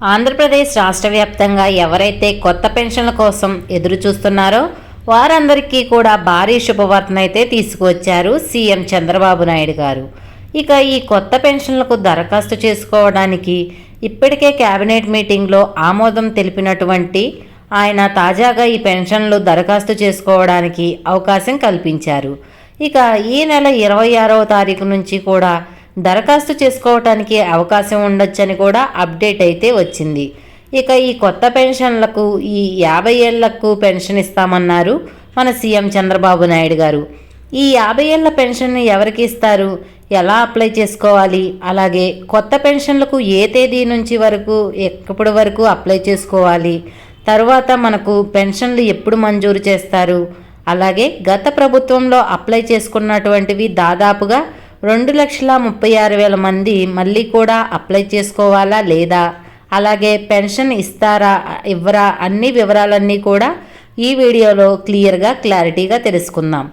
ఆంధ్రప్రదేశ్ రాష్ట్ర వ్యాప్తంగా ఎవరైతే కొత్త పెన్షన్ల కోసం ఎదురు చూస్తున్నారో వారందరికీ కూడా భారీ శుభవార్తనైతే తీసుకువచ్చారు సీఎం చంద్రబాబు నాయుడు గారు. ఇక ఈ కొత్త పెన్షన్లకు దరఖాస్తు చేసుకోవడానికి ఇప్పటికే కేబినెట్ మీటింగ్లో ఆమోదం తెలిపినటువంటి ఆయన తాజాగా ఈ పెన్షన్లు దరఖాస్తు చేసుకోవడానికి అవకాశం కల్పించారు. ఇక ఈ నెల ఇరవై ఆరవ తారీఖు నుంచి కూడా దరఖాస్తు చేసుకోవటానికి అవకాశం ఉండొచ్చని కూడా అప్డేట్ అయితే వచ్చింది. ఇక ఈ కొత్త పెన్షన్లకు ఈ యాభై ఏళ్ళకు పెన్షన్ ఇస్తామన్నారు మన సీఎం చంద్రబాబు నాయుడు గారు. ఈ యాభై ఏళ్ళ పెన్షన్ ఎవరికి ఇస్తారు? ఎలా అప్లై చేసుకోవాలి? అలాగే కొత్త పెన్షన్లకు ఏ తేదీ నుంచి వరకు ఎప్పటి వరకు అప్లై చేసుకోవాలి? తర్వాత మనకు పెన్షన్లు ఎప్పుడు మంజూరు చేస్తారు? అలాగే గత ప్రభుత్వంలో అప్లై చేసుకున్నటువంటివి దాదాపుగా రెండు లక్షల ముప్పై ఆరు వేల మంది మళ్ళీ కూడా అప్లై చేసుకోవాలా లేదా? అలాగే పెన్షన్ ఇస్తారా ఇవ్వరా అన్ని వివరాలన్నీ కూడా ఈ వీడియోలో క్లియర్గా క్లారిటీగా తెలుసుకుందాం.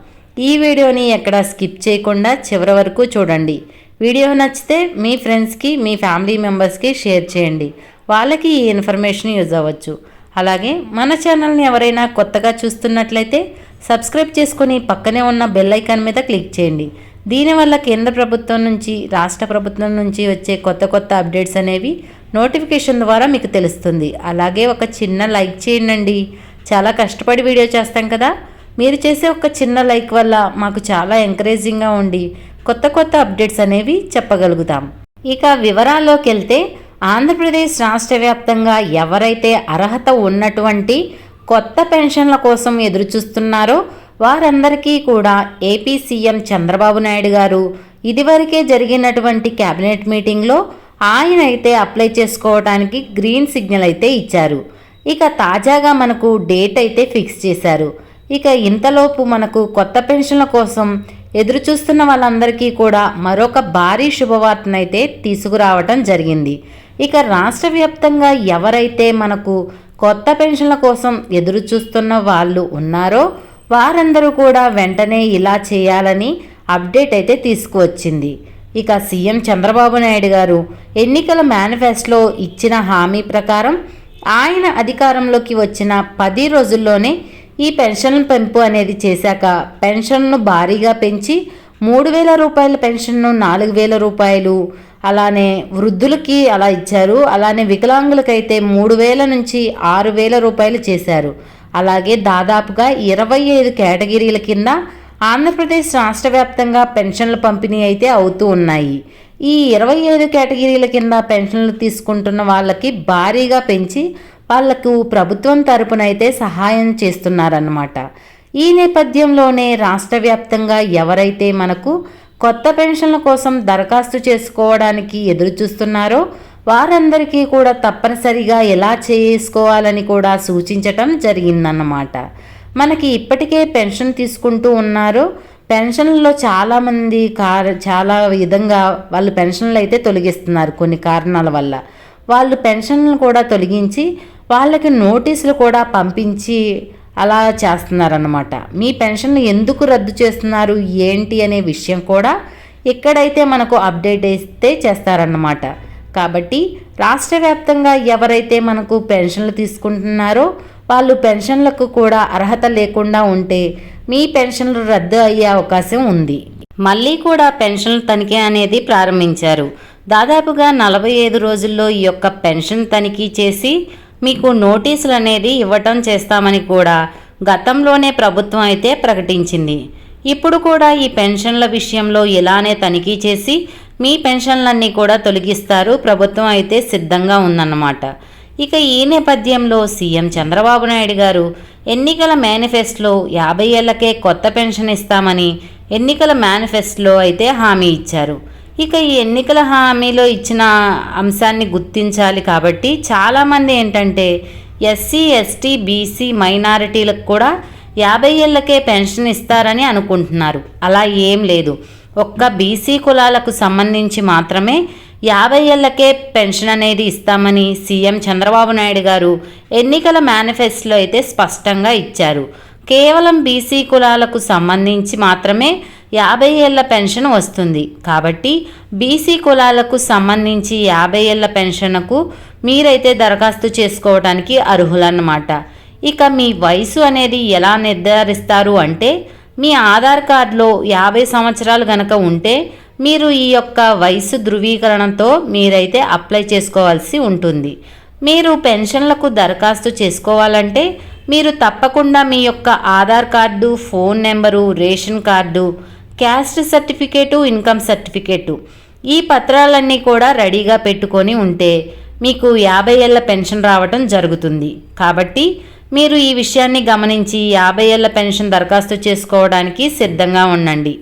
ఈ వీడియోని ఎక్కడ స్కిప్ చేయకుండా చివరి వరకు చూడండి. వీడియో నచ్చితే మీ ఫ్రెండ్స్కి మీ ఫ్యామిలీ మెంబర్స్కి షేర్ చేయండి. వాళ్ళకి ఈ ఇన్ఫర్మేషన్ యూజ్ అవ్వచ్చు. అలాగే మన ఛానల్ని ఎవరైనా కొత్తగా చూస్తున్నట్లయితే సబ్స్క్రైబ్ చేసుకుని పక్కనే ఉన్న బెల్ ఐకాన్ మీద క్లిక్ చేయండి. దీనివల్ల కేంద్ర ప్రభుత్వం నుంచి రాష్ట్ర ప్రభుత్వం నుంచి వచ్చే కొత్త కొత్త అప్డేట్స్ అనేవి నోటిఫికేషన్ ద్వారా మీకు తెలుస్తుంది. అలాగే ఒక చిన్న లైక్ చేయండి చాలా కష్టపడి వీడియో చేస్తాం కదా. మీరు చేసే ఒక చిన్న లైక్ వల్ల మాకు చాలా ఎంకరేజింగ్గా ఉండి కొత్త కొత్త అప్డేట్స్ అనేవి చెప్పగలుగుతాం. ఇక వివరాల్లోకి వెళ్తే ఆంధ్రప్రదేశ్ రాష్ట్ర వ్యాప్తంగా ఎవరైతే అర్హత ఉన్నటువంటి కొత్త పెన్షన్ల కోసం ఎదురుచూస్తున్నారో వారందరికీ కూడా ఏపీ సీఎం చంద్రబాబు నాయుడు గారు ఇదివరకే జరిగినటువంటి కేబినెట్ మీటింగ్లో ఆయన అయితే అప్లై చేసుకోవడానికి గ్రీన్ సిగ్నల్ అయితే ఇచ్చారు. ఇక తాజాగా మనకు డేట్ అయితే ఫిక్స్ చేశారు. ఇక ఇంతలోపు మనకు కొత్త పెన్షన్ల కోసం ఎదురు చూస్తున్న వాళ్ళందరికీ కూడా మరొక భారీ శుభవార్తనైతే తీసుకురావటం జరిగింది. ఇక రాష్ట్ర వ్యాప్తంగా ఎవరైతే మనకు కొత్త పెన్షన్ల కోసం ఎదురు చూస్తున్న వాళ్ళు ఉన్నారో వారందరూ కూడా వెంటనే ఇలా చేయాలని అప్డేట్ అయితే తీసుకువచ్చింది. ఇక సీఎం చంద్రబాబు నాయుడు గారు ఎన్నికల మేనిఫెస్టోలో ఇచ్చిన హామీ ప్రకారం ఆయన అధికారంలోకి వచ్చిన పది రోజుల్లోనే ఈ పెన్షన్ పెంపు అనేది చేశాక పెన్షన్ను భారీగా పెంచి మూడు వేల రూపాయల పెన్షన్ను నాలుగు వేల రూపాయలు. అలానే వృద్ధులకి అలా ఇచ్చారు. అలానే వికలాంగులకైతే మూడు వేల నుంచి ఆరు వేల రూపాయలు చేశారు. అలాగే దాదాపుగా ఇరవై ఐదు కేటగిరీల కింద ఆంధ్రప్రదేశ్ రాష్ట్ర వ్యాప్తంగా పెన్షన్ల పంపిణీ అయితే అవుతూ ఉన్నాయి. ఈ ఇరవై ఐదు కేటగిరీల కింద పెన్షన్లు తీసుకుంటున్న వాళ్ళకి భారీగా పెంచి వాళ్ళకు ప్రభుత్వం తరపున అయితే సహాయం చేస్తున్నారన్నమాట. ఈ నేపథ్యంలోనే రాష్ట్ర వ్యాప్తంగా ఎవరైతే మనకు కొత్త పెన్షన్ల కోసం దరఖాస్తు చేసుకోవడానికి ఎదురు చూస్తున్నారో వారందరికీ కూడా తప్పనిసరిగా ఎలా చేసుకోవాలని కూడా సూచించటం జరిగిందన్నమాట. మనకి ఇప్పటికే పెన్షన్ తీసుకుంటూ ఉన్నారు. పెన్షన్లలో చాలామంది కార చాలా విధంగా వాళ్ళు పెన్షన్లు అయితే తొలగిస్తున్నారు కొన్ని కారణాల వల్ల. వాళ్ళు పెన్షన్లు కూడా తొలగించి వాళ్ళకి నోటీసులు కూడా పంపించి అలా చేస్తున్నారన్నమాట. మీ పెన్షన్లు ఎందుకు రద్దు చేస్తున్నారు? ఏంటి అనే విషయం కూడా ఇక్కడైతే మనకు అప్డేట్ ఇస్తే చేస్తారన్నమాట. కాబట్టి రాష్ట్ర వ్యాప్తంగా ఎవరైతే మనకు పెన్షన్లు తీసుకుంటున్నారో వాళ్ళు పెన్షన్లకు కూడా అర్హత లేకుండా ఉంటే మీ పెన్షన్లు రద్దు అయ్యే అవకాశం ఉంది. మళ్ళీ కూడా పెన్షన్ల తనిఖీ అనేది ప్రారంభించారు. దాదాపుగా నలభై ఐదు రోజుల్లో ఈ యొక్క పెన్షన్ తనిఖీ చేసి మీకు నోటీసులు అనేది ఇవ్వటం చేస్తామని కూడా గతంలోనే ప్రభుత్వం అయితే ప్రకటించింది. ఇప్పుడు కూడా ఈ పెన్షన్ల విషయంలో ఇలానే తనిఖీ చేసి మీ పెన్షన్లన్నీ కూడా తొలగిస్తారు. ప్రభుత్వం అయితే సిద్ధంగా ఉందన్నమాట. ఇక ఈ నేపథ్యంలో సీఎం చంద్రబాబు నాయుడు గారు ఎన్నికల మేనిఫెస్టోలో యాభై ఏళ్ళకే కొత్త పెన్షన్ ఇస్తామని ఎన్నికల మేనిఫెస్టోలో అయితే హామీ ఇచ్చారు. ఇక ఈ ఎన్నికల హామీలో ఇచ్చిన అంశాన్ని గుర్తించాలి కాబట్టి చాలామంది ఏంటంటే ఎస్సీ ఎస్టీ బీసీ మైనారిటీలకు కూడా యాభై ఏళ్ళకే పెన్షన్ ఇస్తారని అనుకుంటున్నారు. అలా ఏం లేదు. ఒక్క బీసీ కులాలకు సంబంధించి మాత్రమే యాభై ఏళ్ళకే పెన్షన్ అనేది ఇస్తామని సీఎం చంద్రబాబు నాయుడు గారు ఎన్నికల మేనిఫెస్టోలో అయితే స్పష్టంగా ఇచ్చారు. కేవలం బీసీ కులాలకు సంబంధించి మాత్రమే యాభై ఏళ్ళ పెన్షన్ వస్తుంది. కాబట్టి బీసీ కులాలకు సంబంధించి యాభై ఏళ్ళ పెన్షన్కు మీరైతే దరఖాస్తు చేసుకోవడానికి అర్హులన్నమాట. ఇక మీ వయసు అనేది ఎలా నిర్ధారిస్తారు అంటే మీ ఆధార్ కార్డులో యాభై సంవత్సరాలు గనక ఉంటే మీరు ఈ యొక్క వయసు ధృవీకరణతో మీరైతే అప్లై చేసుకోవాల్సి ఉంటుంది. మీరు పెన్షన్లకు దరఖాస్తు చేసుకోవాలంటే మీరు తప్పకుండా మీ యొక్క Aadhaar card phone number ration card caste certificate income certificate ఈ పత్రాలన్నీ కూడా రెడీగా పెట్టుకొని ఉంటే మీకు యాభై ఏళ్ళ పెన్షన్ రావటం జరుగుతుంది. కాబట్టి మీరు ఈ విషయాన్ని గమనించి యాభై ఏళ్ళ పెన్షన్ దరఖాస్తు చేసుకోవడానికి సిద్ధంగా ఉండండి.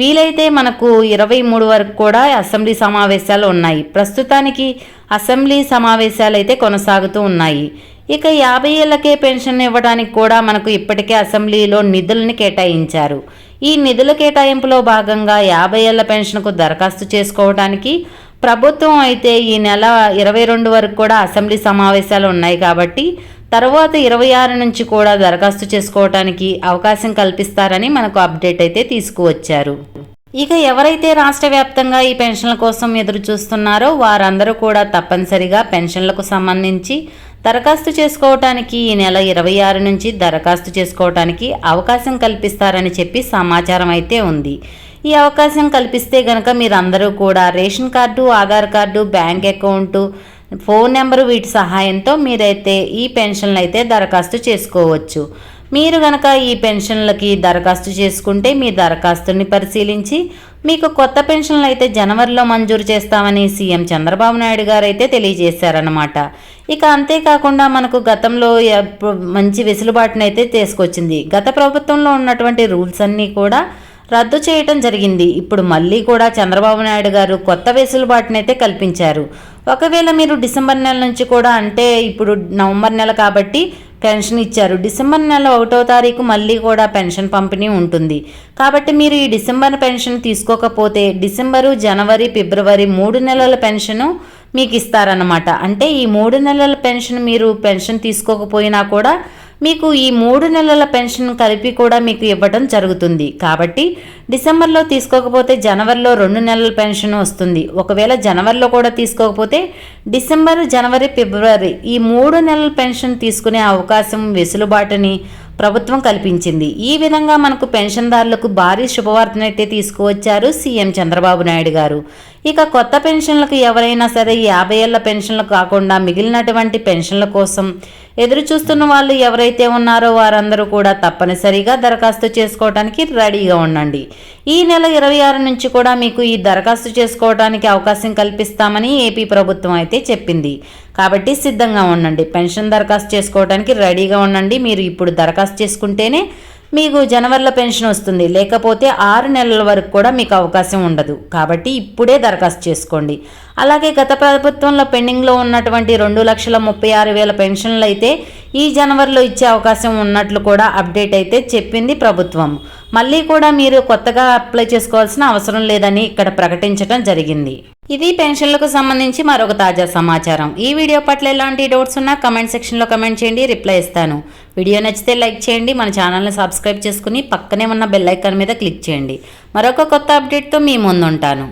వీలైతే మనకు ఇరవై మూడు వరకు కూడా అసెంబ్లీ సమావేశాలు ఉన్నాయి. ప్రస్తుతానికి అసెంబ్లీ సమావేశాలు అయితే కొనసాగుతూ ఉన్నాయి. ఇక యాభై ఏళ్ళకే పెన్షన్ ఇవ్వడానికి కూడా మనకు ఇప్పటికే అసెంబ్లీలో నిధులను కేటాయించారు. ఈ నిధుల కేటాయింపులో భాగంగా యాభై ఏళ్ళ పెన్షన్కు దరఖాస్తు చేసుకోవడానికి ప్రభుత్వం అయితే ఈ నెల ఇరవై రెండు వరకు కూడా అసెంబ్లీ సమావేశాలు ఉన్నాయి కాబట్టి తర్వాత ఇరవై ఆరు నుంచి కూడా దరఖాస్తు చేసుకోవడానికి అవకాశం కల్పిస్తారని మనకు అప్డేట్ అయితే తీసుకువచ్చారు. ఇక ఎవరైతే రాష్ట్ర వ్యాప్తంగా ఈ పెన్షన్ల కోసం ఎదురు చూస్తున్నారో వారందరూ కూడా తప్పనిసరిగా పెన్షన్లకు సంబంధించి దరఖాస్తు చేసుకోవటానికి ఈ నెల ఇరవై ఆరు నుంచి దరఖాస్తు చేసుకోవటానికి అవకాశం కల్పిస్తారని చెప్పి సమాచారం అయితే ఉంది. ఈ అవకాశం కల్పిస్తే గనక మీరందరూ కూడా ration card Aadhaar card bank account phone number వీటి సహాయంతో మీరైతే ఈ పెన్షన్లు అయితే దరఖాస్తు చేసుకోవచ్చు. మీరు గనక ఈ పెన్షన్లకి దరఖాస్తు చేసుకుంటే మీ దరఖాస్తుని పరిశీలించి మీకు కొత్త పెన్షన్లు అయితే జనవరిలో మంజూరు చేస్తామని సీఎం చంద్రబాబు నాయుడు గారు అయితే తెలియజేశారనమాట ఇక అంతేకాకుండా మనకు గతంలో మంచి వెసులుబాటునైతే తీసుకొచ్చింది. గత ప్రభుత్వంలో ఉన్నటువంటి రూల్స్ అన్నీ కూడా రద్దు చేయటం జరిగింది. ఇప్పుడు మళ్ళీ కూడా చంద్రబాబు నాయుడు గారు కొత్త వెసులుబాటునైతే కల్పించారు. ఒకవేళ మీరు డిసెంబర్ నెల నుంచి కూడా అంటే ఇప్పుడు నవంబర్ నెల కాబట్టి పెన్షన్ ఇచ్చారు. డిసెంబర్ నెల ఒకటో తారీఖు మళ్ళీ కూడా పెన్షన్ పంపిణీ ఉంటుంది. కాబట్టి మీరు ఈ డిసెంబర్ పెన్షన్ తీసుకోకపోతే డిసెంబరు జనవరి ఫిబ్రవరి మూడు నెలల పెన్షను మీకు ఇస్తారన్నమాట. అంటే ఈ మూడు నెలల పెన్షన్ మీరు పెన్షన్ తీసుకోకపోయినా కూడా మీకు ఈ మూడు నెలల పెన్షన్ కలిపి కూడా మీకు ఇవ్వడం జరుగుతుంది. కాబట్టి డిసెంబర్లో తీసుకోకపోతే జనవరిలో రెండు నెలల పెన్షన్ వస్తుంది. ఒకవేళ జనవరిలో కూడా తీసుకోకపోతే డిసెంబర్ జనవరి ఫిబ్రవరి ఈ మూడు నెలల పెన్షన్ తీసుకునే అవకాశం వెసులుబాటుని ప్రభుత్వం కల్పించింది. ఈ విధంగా మనకు పెన్షన్దారులకు భారీ శుభవార్తనైతే తీసుకువచ్చారు సీఎం చంద్రబాబు నాయుడు గారు. ఇక కొత్త పెన్షన్లకు ఎవరైనా సరే యాభై ఏళ్ళ పెన్షన్లు కాకుండా మిగిలినటువంటి పెన్షన్ల కోసం ఎదురు చూస్తున్న వాళ్ళు ఎవరైతే ఉన్నారో వారందరూ కూడా తప్పనిసరిగా దరఖాస్తు చేసుకోవడానికి రెడీగా ఉండండి. ఈ నెల ఇరవై ఆరు నుంచి కూడా మీకు ఈ దరఖాస్తు చేసుకోవడానికి అవకాశం కల్పిస్తామని ఏపీ ప్రభుత్వం అయితే చెప్పింది. కాబట్టి సిద్ధంగా ఉండండి. పెన్షన్ దరఖాస్తు చేసుకోవడానికి రెడీగా ఉండండి. మీరు ఇప్పుడు దరఖాస్తు చేసుకుంటేనే మీకు జనవరిలో పెన్షన్ వస్తుంది. లేకపోతే ఆరు నెలల వరకు కూడా మీకు అవకాశం ఉండదు. కాబట్టి ఇప్పుడే దరఖాస్తు చేసుకోండి. అలాగే గత ప్రభుత్వంలో పెండింగ్లో ఉన్నటువంటి రెండు లక్షల ముప్పై ఆరు వేల పెన్షన్లు అయితే ఈ జనవరిలో ఇచ్చే అవకాశం ఉన్నట్లు కూడా అప్డేట్ అయితే చెప్పింది ప్రభుత్వం. మళ్ళీ కూడా మీరు కొత్తగా అప్లై చేసుకోవాల్సిన అవసరం లేదని ఇక్కడ ప్రకటించడం జరిగింది. ఇది పెన్షన్లకు సంబంధించి మరొక తాజా సమాచారం. ఈ వీడియో పట్ల ఎలాంటి డౌట్స్ ఉన్నా కమెంట్ సెక్షన్లో కమెంట్ చేయండి. రిప్లై ఇస్తాను. వీడియో నచ్చితే లైక్ చేయండి మన ఛానల్ని సబ్స్క్రైబ్ చేసుకుని పక్కనే ఉన్న బెల్ ఐకాన్ మీద క్లిక్ చేయండి. మరొక కొత్త అప్డేట్తో మీ ముందుంటాను.